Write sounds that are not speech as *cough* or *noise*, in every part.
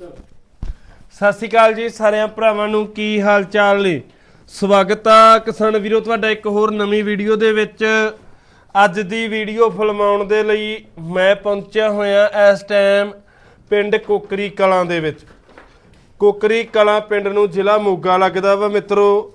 ਸਤਿ ਸ਼੍ਰੀ ਅਕਾਲ ਜੀ ਸਾਰਿਆਂ ਭਰਾਵਾਂ ਨੂੰ ਕੀ ਹਾਲ ਚਾਲ ਨੇ? ਸਵਾਗਤ ਆ ਕਿਸਾਨ ਵੀਰੋ, ਤੁਹਾਡਾ ਇੱਕ ਹੋਰ ਨਵੀਂ ਵੀਡੀਓ ਦੇ ਵਿੱਚ। ਅੱਜ ਦੀ ਵੀਡੀਓ ਫਿਲਮਾਉਣ ਦੇ ਲਈ ਮੈਂ ਪਹੁੰਚਿਆ ਹੋਇਆ ਇਸ ਟਾਈਮ ਪਿੰਡ ਕੋਕਰੀ ਕਲਾਂ ਦੇ ਵਿੱਚ। ਕੋਕਰੀ ਕਲਾਂ ਪਿੰਡ ਨੂੰ ਜ਼ਿਲ੍ਹਾ ਮੋਗਾ ਲੱਗਦਾ ਵਾ ਮਿੱਤਰੋ।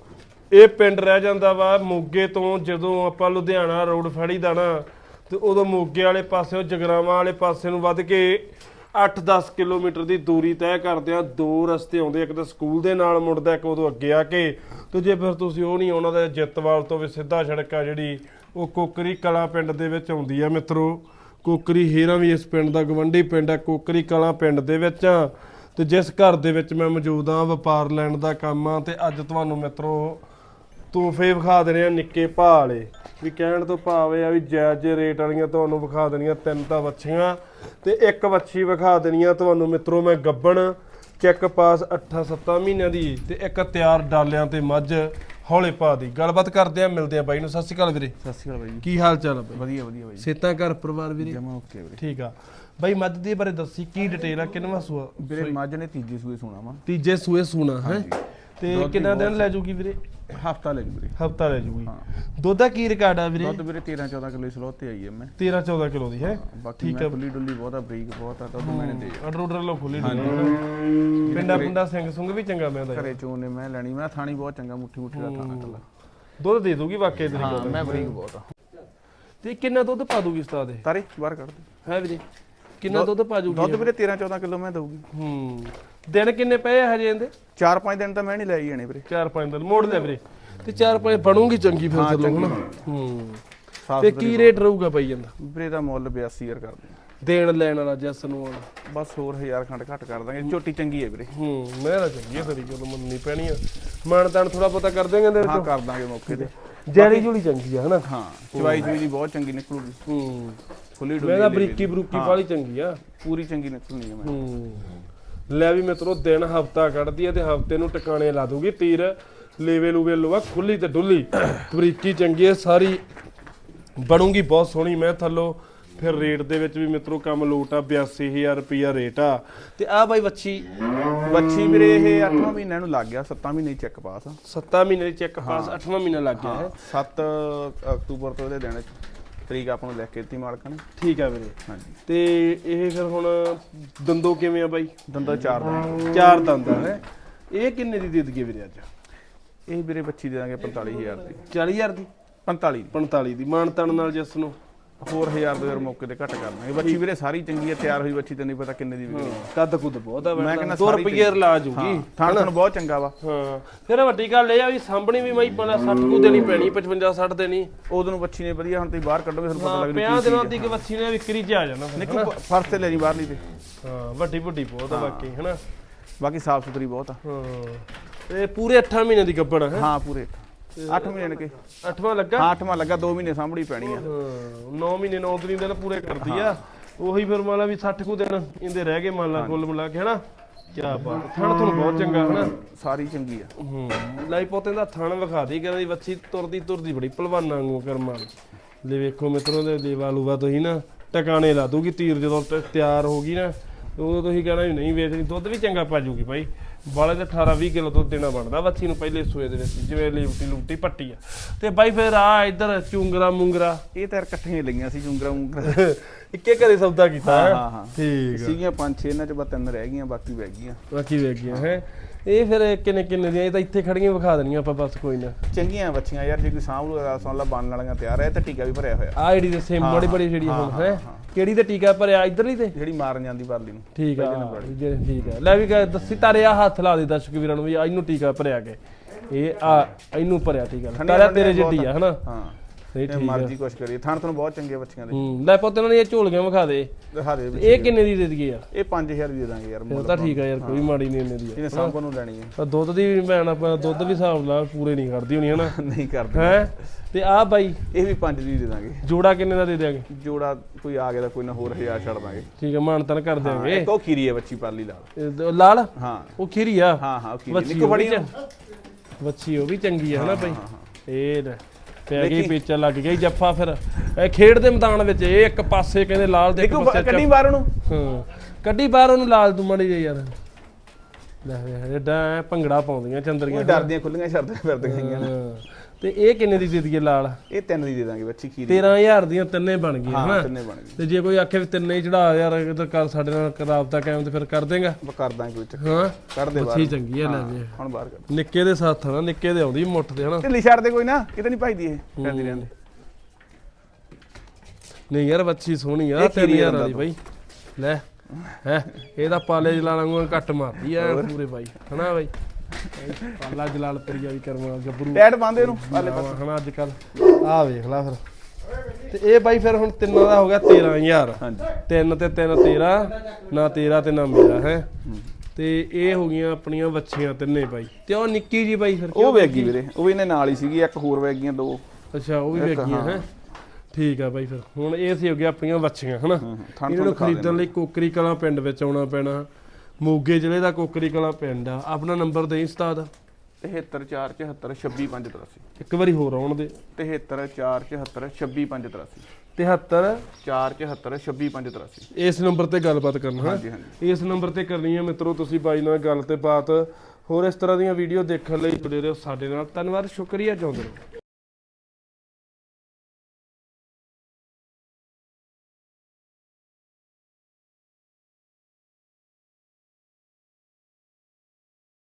ਇਹ ਪਿੰਡ ਰਹਿ ਜਾਂਦਾ ਵਾ ਮੋਗੇ ਤੋਂ, ਜਦੋਂ ਆਪਾਂ ਲੁਧਿਆਣਾ ਰੋਡ ਫੜੀਦਾ ਨਾ, ਤੇ ਉਦੋਂ ਮੋਗੇ ਵਾਲੇ ਪਾਸੇ, ਜਗਰਾਵਾਂ ਵਾਲੇ ਪਾਸੇ ਨੂੰ ਵੱਧ ਕੇ 8-10 ਕਿਲੋਮੀਟਰ ਦੀ ਦੂਰੀ ਤੈਅ ਕਰਦੇ ਆ ਦੋ ਰਸਤੇ ਆਉਂਦੇ ਇੱਕ ਤਾਂ ਸਕੂਲ ਦੇ ਨਾਲ ਮੁੜਦਾ, ਇੱਕ ਉਦੋਂ ਅੱਗੇ ਆ ਕੇ। ਤੇ ਜੇ ਫਿਰ ਤੁਸੀਂ ਉਹ ਨਹੀਂ, ਉਹਨਾਂ ਦਾ ਜਿੱਤਵਾਲ ਤੋਂ ਵੀ ਸਿੱਧਾ ਸੜਕ ਆ ਜਿਹੜੀ, ਉਹ ਕੋਕਰੀ ਕਲਾਂ ਪਿੰਡ ਦੇ ਵਿੱਚ ਆਉਂਦੀ ਆ ਮਿੱਤਰੋ। ਕੋਕਰੀ ਹੀਰਾ ਵੀ ਇਸ ਪਿੰਡ ਦਾ ਗਵੰਡੀ ਪਿੰਡ ਆ, ਕੋਕਰੀ ਕਲਾਂ ਪਿੰਡ ਦੇ ਵਿੱਚ। ਆ ਤੇ ਜਿਸ ਘਰ ਦੇ ਵਿੱਚ ਮੈਂ ਮੌਜੂਦ ਆ, ਵਪਾਰ ਲੈਣ ਦਾ ਕੰਮ ਆ, ਤੇ ਅੱਜ ਤੁਹਾਨੂੰ ਮਿੱਤਰੋ ਤੋਹਫੇ ਵਿਖਾ ਦੇਣੇ ਆ ਨਿੱਕੇ ਭਾਅ ਵਾਲੇ। ਵੀ ਕਹਿਣ ਤੋਂ ਭਾਵ ਇਹ ਆ ਵੀ ਜਾਇਜ਼ ਰੇਟ ਵਾਲੀਆਂ ਤੁਹਾਨੂੰ ਵਿਖਾ ਦੇਣੀਆਂ ਤਿੰਨ ਤਾਂ ਵੱਛੀਆਂ ਤੇ ਇੱਕ ਵੱਛੀ ਵਿਖਾ ਦੇਣੀ ਆ ਤੁਹਾਨੂੰ ਮਿੱਤਰੋ ਮੈਂ ਗੱਬਣ ਚੈੱਕ ਪਾਸ 8-7 ਮਹੀਨਿਆਂ ਦੀ ਤੇ ਇੱਕ ਤਿਆਰ ਡਾਲਿਆਂ ਤੇ ਮੱਝ ਹੌਲੇ ਪਾ ਦੀ। ਗੱਲਬਾਤ ਕਰਦੇ ਆ ਮਿਲਦੇ ਆ ਬਾਈ ਨੂੰ। ਸਤਿ ਸ਼੍ਰੀ ਅਕਾਲ ਵੀਰੇ। ਸਤਿ ਸ਼੍ਰੀ ਅਕਾਲ ਬਾਈ ਕੀ ਹਾਲ ਚਾਲ ਆ ਬਾਈ? ਵਧੀਆ ਵਧੀਆ ਬਾਈ ਸੇਤਾ ਘਰ ਪਰਿਵਾਰ ਵੀਰੇ? ਜਮਾ ਓਕੇ ਵੀਰੇ। ਠੀਕ ਆ। ਬਾਈ ਮੱਝ ਦੇ ਬਾਰੇ ਦੱਸੀ ਕੀ ਡਿਟੇਲ ਆ ਕਿੰਨਵਾ ਸੂਆ ਵੀਰੇ ਮੱਝ ਨੇ ਤੀਜੇ ਸੂਏ ਸੋਣਾ ਵਾ। ਤੀਜੇ ਸੂਏ ਸੂਣਾ ਹੈ? ਤੇ ਕਿੰਨਾ ਦਿਨ ਲੈ ਜੂਗੀ ਵੀਰੇ? ਹਫਤਾ ਲੈ ਜੂ ਵੀਰੇ ਹਫਤਾ ਲੈ ਜੂਗੀ। ਦੁੱਧ ਦਾ ਕੀ ਰਿਕਾਰਡ ਆ ਵੀਰੇ? ਦੁੱਧ ਵੀਰੇ 13 14 ਕਿਲੋ ਸਲੋਤ ਤੇ ਆਈ ਹੈ ਮੈਂ। 13 14 ਕਿਲੋ ਦੀ ਹੈ। ਬਾਕੀ ਮੈਂ। ਖੁੱਲੀ ਡੁੱਲੀ ਬਹੁਤ ਆ ਬਰੀਕ ਬਹੁਤ ਆ ਦੁੱਧ ਮੈਨੇ ਦੇ। ਆਰਡਰ ਆਰਡਰ ਲੋ ਖੁੱਲੀ ਡੁੱਲੀ। ਪਿੰਡਾ ਪੁੰਡਾ ਸਿੰਘ ਸੁੰਗ ਵੀ ਚੰਗਾ ਮੈਂ ਦਾ ਘਰੇ ਚੋਂ ਨੇ ਮੈਂ ਲੈਣੀ ਮੈਂ ਥਾਣੀ ਬਹੁਤ ਚੰਗਾ ਮੁੱਠੀ ਮੁੱਠੀ ਦਾ ਥਾਣਾ ਕੱਲਾ ਦੁੱਧ ਦੇ ਦੂਗੀ ਵਾਕਈ ਤੇਰੀ ਹਾਂ ਗੱਲ। ਮੈਂ ਬਰੀਕ ਬਹੁਤ ਆ। ਤੇ ਕਿੰਨਾ ਦੁੱਧ ਪਾ ਦੂਗੀ ਉਸਤਾਦ ਇਹ? ਤਾਰੇ ਬਾਹਰ ਕੱਢ ਦੇ। ਹੈ ਵੀਰੇ। ਕਿੰਨਾ ਦੁੱਧ ਪਾ ਜੂਗੀ ਦੁੱਧ ਵੀਰੇ 13 14 ਕਿਲੋ ਮੈਂ ਦਊਗੀ। ਹੂੰ। ਦਿਨ ਕਿੰਨੇ ਪਏ ਆ ਹਜੇ ਇਹਦੇ? 4-5 ਦਿਨ ਤਾਂ ਮੈਂ ਨਹੀਂ ਲੈ ਹੀ ਜਾਣੇ ਵੀਰੇ। 4-5 ਦਿਨ ਮੋੜ ਲੈ ਵੀਰੇ। ਤੇ 4-5 ਬਣੂਗੀ ਚੰਗੀ ਫਿਰ ਚਲੋ ਹੁਣ ਹੂੰ। ਤੇ ਕੀ ਰੇਟ ਰਹੂਗਾ ਪਈ ਜਾਂਦਾ ਵੀਰੇ ਦਾ ਮੁੱਲ 82000 ਕਰਦੇ। ਦੇਣ ਲੈਣ ਵਾਲਾ ਜੱਸ ਨੂੰ ਵਾਲਾ ਬਸ ਹੋਰ 1000 ਖੰਡ ਘੱਟ ਕਰ ਦਾਂਗੇ ਝੋਟੀ ਚੰਗੀ ਹੈ ਵੀਰੇ। ਹੂੰ ਮੈਂ ਤਾਂ ਚੰਗੀ ਆ ਤੇਰੀ ਗੱਲ ਮੰਨਣੀ ਪੈਣੀ ਆ। ਮਾਨਤਾਨ ਥੋੜਾ ਬਹੁਤਾ ਕਰ ਦੇਂਗੇ ਇਹਦੇ ਹਾਂ ਵਿੱਚ ਕਰ ਦਾਂਗੇ ਮੌਕੇ ਤੇ। ਜੈਲੀ ਜੁਲੀ ਚੰਗੀ ਆ ਹਨਾ? ਹਾਂ ਚਵਾਈ ਚੁਈ ਦੀ ਬਹੁਤ ਚੰਗੀ ਨਿਕਲੂਗੀ। ਹੂੰ। ਖੁੱਲੀ ਮੈਂ ਡੁੱਲੀ ਤਾਂ ਬਰੀਕੀ ਬਰੂਕੀ ਵਾਲੀ ਚੰਗੀ ਆ। ਪੂਰੀ ਚੰਗੀ ਨਿਕਲਣੀ ਹੈ ਮੈਂ। ਹੂੰ। ਲੈ ਵੀ ਮਿੱਤਰੋ ਦਿਨ ਹਫਤਾ ਕੱਢਦੀ ਆ ਤੇ ਹਫ਼ਤੇ ਨੂੰ ਟਿਕਾਣੇ ਲਾ ਦੂਗੀ ਤੀਰ ਲੇਵੇ ਲੂਵੇ ਲੋਵਾ ਖੁੱਲੀ ਤੇ ਡੁੱਲੀ। ਬਰੀਕੀ ਚੰਗੀ ਆ ਸਾਰੀ ਬਣੂਗੀ ਬਹੁਤ ਸੋਹਣੀ। ਮੈਂ ਥੱਲੋ ਫਿਰ ਰੇਟ ਦੇ ਵਿੱਚ ਵੀ ਮਿੱਤਰੋ ਕੰਮ ਲੋਟ ਆ 82000 ਰੁਪਿਆ ਰੇਟ ਆ। ਤੇ ਆ ਬਾਈ ਵੱਛੀ। ਬੱਚੀ ਵੀਰੇ ਇਹ 8ਵਾਂ ਮਹੀਨਾ ਨੂੰ ਲੱਗ ਗਿਆ 7 ਮਹੀਨੇ ਦੀ ਚੈੱਕ ਪਾਸ 7 ਮਹੀਨੇ ਦੀ ਚੈੱਕ ਪਾਸ 8ਵਾਂ ਮਹੀਨਾ ਲੱਗ ਗਿਆ ਹੈ 7 ਅਕਤੂਬਰ ਤੋਂ ਇਹਦੇ ਦਿਨ ਤਰੀਕ ਆਪਾਂ ਨੂੰ ਲਿਖ ਕੇ ਦਿੱਤੀ ਮਾਲਕਾਂ ਨੇ। ਠੀਕ ਆ ਵੀਰੇ। ਹਾਂਜੀ। ਤੇ ਇਹ ਫਿਰ ਹੁਣ ਦੰਦੋ ਕਿਵੇਂ ਆ ਬਾਈ? ਦੰਦਾ ਚਾਰ ਦਿਨ ਚਾਰ ਦੰਦ ਹੈ? ਇਹ ਕਿੰਨੇ ਦੀ ਦੇ ਦਈਏ ਵੀਰੇ ਅੱਜ? ਇਹ ਵੀਰੇ ਬੱਚੀ ਦੇ ਦਾਂਗੇ 45000 ਦੀ। 40000 ਦੀ? 45 ਦੀ। 45 ਦੀ। ਮਾਨ ਤਾਨ ਨਾਲ ਜਿਸ ਨੂੰ। ਹੋਰ 1000 ਦੇ ਮੌਕੇ ਤੇ ਘੱਟ ਕਰ ਦਾਂਗੇ ਬੱਚੀ ਵੀਰੇ ਸਾਰੀ ਚੰਗੀ ਹੈ ਤਿਆਰ ਹੋਈ ਬੱਚੀ ਤੇ ਨਹੀਂ ਪਤਾ ਕਿੰਨੇ ਦੀ ਵਿਕਣੀ ਕੱਦ ਕੁੱਦ ਬਹੁਤ ਆ ਮੈਂ ਕਹਿੰਦਾ 2 ਸਾਰੀ ਰੁਪਏ ਲਾ ਜੂਗੀ ਥਾਣ ਥਣ ਬਹੁਤ ਚੰਗਾ ਵਾ। ਹਾਂ ਫਿਰ ਵੱਡੀ ਗੱਲ ਇਹ ਆ ਵੀ ਸਾਂਭਣੀ ਵੀ ਮੈਂ ਪਹਿਲਾਂ 60 ਕੁ ਦੇਣੀ ਪੈਣੀ 55 60 ਦੇਣੀ। ਉਦੋਂ ਨੂੰ ਬੱਚੀ ਨੇ ਵਧੀਆ ਹੁਣ ਤੁਸੀਂ ਬਾਹਰ ਕੱਢੋਗੇ ਤੁਹਾਨੂੰ ਪਤਾ ਲੱਗਣੀ 50 ਦਿਨਾਂ ਦੀ ਕਿ ਬੱਚੀ ਨੇ ਵਿਕਰੀ ਚ ਆ ਜਾਣਾ ਨਿੱਕੂ ਫਰਸ ਤੇ ਲੈ ਜੀ ਬਾਹਰਲੀ ਤੇ। ਹਾਂ ਵੱਡੀ ਵੱਡੀ ਬਹੁਤ ਆ ਬਾਕੀ ਹਨਾ? ਬਾਕੀ ਸਾਫ਼ ਸੁਥਰੀ ਬਹੁਤ ਆ। ਹਾਂ ਇਹ ਪੂਰੇ 8 ਮਹੀਨੇ ਦੀ ਗੱਬੜ ਹੈ? ਹਾਂ ਪੂਰੇ 8 ਮਹੀਨੇ ਕੇ 8ਵਾਂ ਲੱਗਾ? ਹਾਂ 8ਵਾਂ ਲੱਗਾ 2 ਮਹੀਨੇ ਸਾਂਭਣੀ ਪੈਣੀ ਆ। 9 ਮਹੀਨੇ 9 ਦਿਨ ਦਿਨ ਪੂਰੇ ਕਰਦੀ ਆ। ਉਹੀ ਫਿਰ ਮੰਨ ਲਾ ਵੀ 60 ਕੁ ਦਿਨ ਇਹਦੇ ਰਹਿ ਗਏ ਮੰਨ ਲਾ ਕੁੱਲ ਮਿਲਾ ਕੇ ਹਨਾ? ਕੀ ਬਾਤ ਥਣ ਤੁਹਾਨੂੰ ਬਹੁਤ ਚੰਗਾ ਹਨਾ? ਸਾਰੀ ਚੰਗੀ ਆ। ਹੂੰ ਲਾਈ ਪੋਤੇ ਦਾ ਥਣ ਵਿਖਾ ਦੀ ਕਹਿੰਦਾ ਜੀ ਵੱਛੀ ਤੁਰਦੀ ਤੁਰਦੀ ਬੜੀ ਪਹਿਲਵਾਨਾਂ ਵਾਂਗੂ ਕਰਮ ਲੈ ਵੇਖੋ ਮਿੱਤਰੋ ਦੇ ਦੇਵਾ ਲੂਵਾ ਤੁਸੀਂ ਨਾ ਟਿਕਾਣੇ ਲਾ ਦੂਗੀ ਤੀਰ ਜਦੋਂ ਤ- ਤਿਆਰ ਹੋ ਗਈ ਨਾ ਉਦੋਂ ਤੁਸੀਂ ਕਹਿਣਾ ਵੀ ਨਹੀਂ ਵੇਚਣੀ ਦੁੱਧ ਵੀ ਚੰਗਾ ਪਾ ਜੂਗੀ ਭਾਈ ਬਾਲੇ ਤੇ 18 20 ਕਿਲੋ ਦੁੱਧ ਦੇਣਾ ਬਣਦਾ ਵੱਛੀ ਨੂੰ ਪਹਿਲੇ ਸੂਏ ਦੇ ਵਿੱਚ ਜਿਵੇਂ ਲੀਵਟੀ ਲੂਟੀ ਪੱਟੀ ਆ। ਤੇ ਬਾਈ ਫਿਰ ਆ ਇੱਧਰ ਚੁੰਗਰਾ ਮੁੰਗਰਾ। ਇਹ ਤਾਂ ਯਾਰ ਇਕੱਠੀਆਂ ਹੀ ਲਈਆਂ ਸੀ ਚੁੰਗਰਾ ਮੁੰਗਰਾ। *laughs* ਇੱਕੇ ਘਰੇ ਸੌਦਾ ਕੀਤਾ ਹੈ। ਠੀਕ ਸੀਗੀਆਂ ਪੰਜ ਛੇ ਇਹਨਾਂ ਚ ਬਸ ਤਿੰਨ ਰਹਿ ਗਈਆਂ ਬਾਕੀ ਵਹਿ ਗਈਆਂ। ਬਾਕੀ ਵੇਖ ਗਿਆ ਹੈ? ਇਹ ਫਿਰ ਕਿੰਨੇ ਕਿੰਨੇ ਦੀਆਂ? ਇਹ ਤਾਂ ਇੱਥੇ ਖੜੀਆਂ ਵਿਖਾ ਦੇਣੀਆਂ ਆਪਾਂ ਬਸ ਕੋਈ ਨਾ। ਚੰਗੀਆਂ ਬੱਚੀਆਂ ਯਾਰ ਜੇ ਕੋਈ ਸਾਂਭ ਲੂ ਸੁਣ ਲਾ ਬੰਨ ਵਾਲੀਆਂ ਤਿਆਰ ਹੈ ਤੇ ਟੀਕਾ ਵੀ ਭਰਿਆ ਹੋਇਆ। ਆ ਜਿਹੜੀ ਦੇ ਸੇਮ ਬੜੀ ਬੜੀ ਜਿਹੜੀ ਹੁਣ ਹਾਂ। ਕਿਹੜੀ ਤੇ ਟੀਕਾ ਭਰਿਆ? ਇਧਰਲੀ ਤੇ? ਜਿਹੜੀ ਮਾਰਨ ਜਾਂਦੀ ਪਰਲੀ ਨੂੰ। ਠੀਕ ਆ। ਜਿਹੜੇ ਠੀਕ ਆ। ਲੈ ਵੀ ਗ- ਦੱਸੀ ਤਾਰੇ ਆ ਹੱਥ ਲਾ ਦੇ ਦਰਸ਼ਕ ਵੀਰਾਂ ਨੂੰ ਵੀ ਆ ਇਹਨੂੰ ਟੀਕਾ ਭਰਿਆ ਕੇ। ਇਹ ਆ ਇਹਨੂੰ ਭਰਿਆ ਟੀਕਾ। ਠੰਡੀਆਂ ਤਾਰਾ ਜਿੱਡੀ ਆ। ਹਨਾ? ਹਾਂ। ਤੇ ਠੀਕ ਮਰਜ਼ੀ ਕੁਛ ਕਰੀਏ। ਥਾਣ ਤੁਹਾਨੂੰ ਬਹੁਤ ਚੰਗੇ ਬੱਚੀਆਂ ਦੇ ਹੂੰ ਲੈ ਪੁੱਤ ਇਹਨਾਂ ਦੀਆਂ ਝੋਲੀਆਂ ਵਿਖਾ ਦੇ। ਦਿਖਾ ਦੇ ਇਹ ਕਿੰਨੇ ਦੀ ਦੇ ਦਈਏ ਯਾਰ ਇਹ 5000 ਦੀ ਦੇ ਦਾਂਗੇ ਯਾਰ ਮੁੱਲ ਤਾਂ ਠੀਕ ਆ ਯਾਰ ਕੋਈ ਮਾੜੀ ਨਹੀਂ ਇੰਨੇ ਦੀ ਜਿਹਨੇ ਸਾਂਭਣ ਨੂੰ ਲੈਣੀ ਹੈ ਆ ਦੁੱਧ ਦੀ ਵੀ ਭੈਣ ਆਪਾਂ ਦੁੱਧ ਵੀ ਹਿਸਾਬ ਨਾਲ ਪੂਰੇ ਨਹੀਂ ਕਰਦੀ ਹੋਣੀ ਹਨਾ? *laughs* ਨਹੀਂ ਕਰਦੇ ਹੈ? ਤੇ ਆ ਬਾਈ ਇਹ ਵੀ 5 ਦੀ ਦੇ ਦਾਂਗੇ। ਜੋੜਾ ਕਿੰਨੇ ਦਾ ਦੇ ਦਿਆਂਗੇ? ਜੋੜਾ ਕੋਈ ਆ ਗਿਆ ਤਾਂ ਕੋਈ ਨਾ ਹੋਰ 1000 ਛੱਡ ਦਾਂਗੇ। ਠੀਕ ਹੈ ਮਾਨਤਨ ਕਰ ਦਿਆਂਗੇ। ਇੱਕ ਉਹ ਖੀਰੀ ਹੈ ਬੱਚੀ ਪਰਲੀ ਲਾਲ। ਇਹ ਦ- ਲਾਲ? ਹਾਂ। ਉਹ ਖੀਰੀ ਆ? ਹਾਂ ਹਾਂ ਉਹ ਖੀਰੀ ਨਿੱਕੋ ਉਹ ਵੀ ਫੜੀ ਚ- ਵੱਛੀ ਉਹ ਵੀ ਚੰਗੀ ਆ ਹਨਾ ਹਾਂ। ਇਹ ਲੈ। ਪੈ ਗਈ। ਪੇਚਾ ਲੱਗ ਗਈ ਜੱਫਾ ਫਿਰ ਇਹ ਖੇਡ ਦੇ ਮੈਦਾਨ ਵਿੱਚ ਇਹ ਇੱਕ ਪਾਸੇ ਕਹਿੰਦੇ ਲਾਲ ਦੇ ਇੱਕ ਪਾਸੇ ਕੱਢੀ ਬਾਹਰ ਨੂੰ ਹਾਂ ਕੱਢੀ ਬਾਹਰ ਉਹਨੂੰ ਲਾਲ ਤੂੰ ਮੜੀ ਜੇ ਯਾਰ ਲੈ ਵੇ ਐਡਾ ਭੰਗੜਾ ਪਾਉਂਦੀਆਂ ਚੰਦਰੀਆਂ ਡਰਦੀਆਂ ਖੁੱਲੀਆਂ ਛੱਡਦੀਆਂ ਫਿਰਦੀਆਂ। ਹਾਂ। ਤੇ ਇਹ ਕਿੰਨੇ ਦੀ ਦੇ ਦਈਏ ਲਾਲ? ਇਹ ਤਿੰਨ ਦੀ ਦੇ ਦਾਂਗੇ ਬੱਚੀ ਖੀਰੀ 13000 ਦੀਆਂ ਤਿੰਨੇ ਬਣ ਗਈਆਂ ਹਾਂ ਹਨਾ? ਤਿੰਨੇ ਬਣ ਗਏ ਤੇ ਜੇ ਕੋਈ ਆਖੇ ਵੀ ਤਿੰਨੇ ਹੀ ਚੜਾ ਯਾਰ ਤਾਂ ਕਰ ਸਾਡੇ ਨਾਲ ਰਾਬਤਾ ਕਾਇਮ ਤੇ ਫਿਰ ਕਰ ਦੇਗਾ। ਕਰ ਦਾਂਗੇ ਚੱਕਰ ਹਾਂ ਕੱਢ ਦੇ ਬਾਹਰ। ਅੱਛੀ ਚੰਗੀ ਆ ਲੈ ਵੇ ਹੁਣ ਬਾਹਰ ਕੱਢ ਨਿੱਕੇ ਦੇ ਸਾਥ ਨਾ ਨਿੱਕੇ ਦੇ ਆਉਂਦੀ ਮੁੱਠ ਦੇ ਹਨਾ? ਢਿੱਲੀ ਛੱਡ ਦੇ ਕੋਈ ਨਾ ਕਿਤੇ ਨਹੀਂ ਭਜਦੀ ਇਹ। ਕਰਦੀ ਰਹਿੰਦੇ ਨਹੀਂ ਯਾਰ ਬੱਚੀ ਸੋਹਣੀ ਆ ਇਹ ਖੀਰੀ 3000 ਜਾਂਦਾ ਵਾਲੀ ਬਾਈ। ਲੈ ਹੈ ਇਹਦਾ ਪਾਲੇ ਜਲਾਲ ਵਾਂਗੂ ਕੱਟ ਮਾਰਦੀ ਆ ਪੂਰੇ ਬਾਈ ਹਨਾ ਬਾਈ? ਪਾਲਾ ਜਲਾਲਪੁਰੀਆ ਵੀ ਕਰਮਾ ਗੱਭਰੂ। ਟੈਟ ਬੰਦੇ ਇਹਨੂੰ ਪਾਲੇ ਆਹ ਹਨਾ ਅੱਜ ਕੱਲ ਆ ਵੇਖ ਲੈ ਫਿਰ। ਤੇ ਇਹ ਬਾਈ ਫਿਰ ਹੁਣ ਤਿੰਨਾਂ ਦਾ ਹੋ ਗਿਆ 13000 ਹਾਂਜੀ। ਤਿੰਨ ਤੇ ਤਿੰਨ 13 ਨਾ ਤੇਰਾ ਤੇ ਨਾ ਮੇਰਾ ਹੈ। ਤੇ ਇਹ ਹੋ ਗਈਆਂ ਆਪਣੀਆਂ ਵੱਛੀਆਂ ਤਿੰਨੇ ਬਾਈ। ਤੇ ਉਹ ਨਿੱਕੀ ਜੀ ਬਾਈ ਫਿਰ ਉਹ ਵੇਗੀ ਵੀਰੇ ਉਹ ਵੀ ਇਹਨੇ ਨਾਲ ਹੀ ਸੀਗੀ ਇੱਕ ਹੋਰ ਵੇਗੀਆਂ ਦੋ। ਅੱਛਾ ਉਹ ਵੀ ਵੇਖੀਆਂ ਹੈ। ਠੀਕ ਆ ਬਾਈ ਫਿਰ। ਹੁਣ ਇਹ ਸੀ ਹੋ ਗਿਆ ਆਪਣੀਆਂ ਵੱਛੀਆਂ ਹਨਾ। ਇਹਨਾਂ ਨੂੰ ਖਰੀਦਣ ਲਈ ਕੋਕਰੀ ਕਲਾਂ ਪਿੰਡ ਵਿੱਚ ਆਉਣਾ ਪੈਣਾ। ਮੋਗੇ ਜ਼ਿਲ੍ਹੇ ਦਾ ਕੋਕਰੀ ਕਲਾਂ ਪਿੰਡ ਆ। ਆਪਣਾ ਨੰਬਰ ਦੇ ਉਸਤਾਦ? 73474 ਇੱਕ ਵਾਰੀ ਹੋਰ ਆਉਣ ਦੇ। 73474 73 474 ਇਸ ਨੰਬਰ ਤੇ ਗੱਲਬਾਤ ਕਰਨਾ ਹੈ? ਹਾਂਜੀ ਹਾਂਜੀ। ਇਸ ਨੰਬਰ ਤੇ ਕਰਨੀ ਹੈ ਮਿੱਤਰੋ ਤੁਸੀਂ ਬਾਈ ਨਾਲ ਗੱਲ ਤੇ ਬਾਤ। ਹੋਰ ਇਸ ਤਰ੍ਹਾਂ ਦੀਆਂ ਵੀਡੀਓ ਦੇਖਣ ਲਈ ਜੁੜੇ ਰਹੋ ਸਾਡੇ ਨਾਲ। ਧੰਨਵਾਦ ਸ਼ੁਕਰੀਆ ਚਾਹੁੰਦੇ ਰਹੋ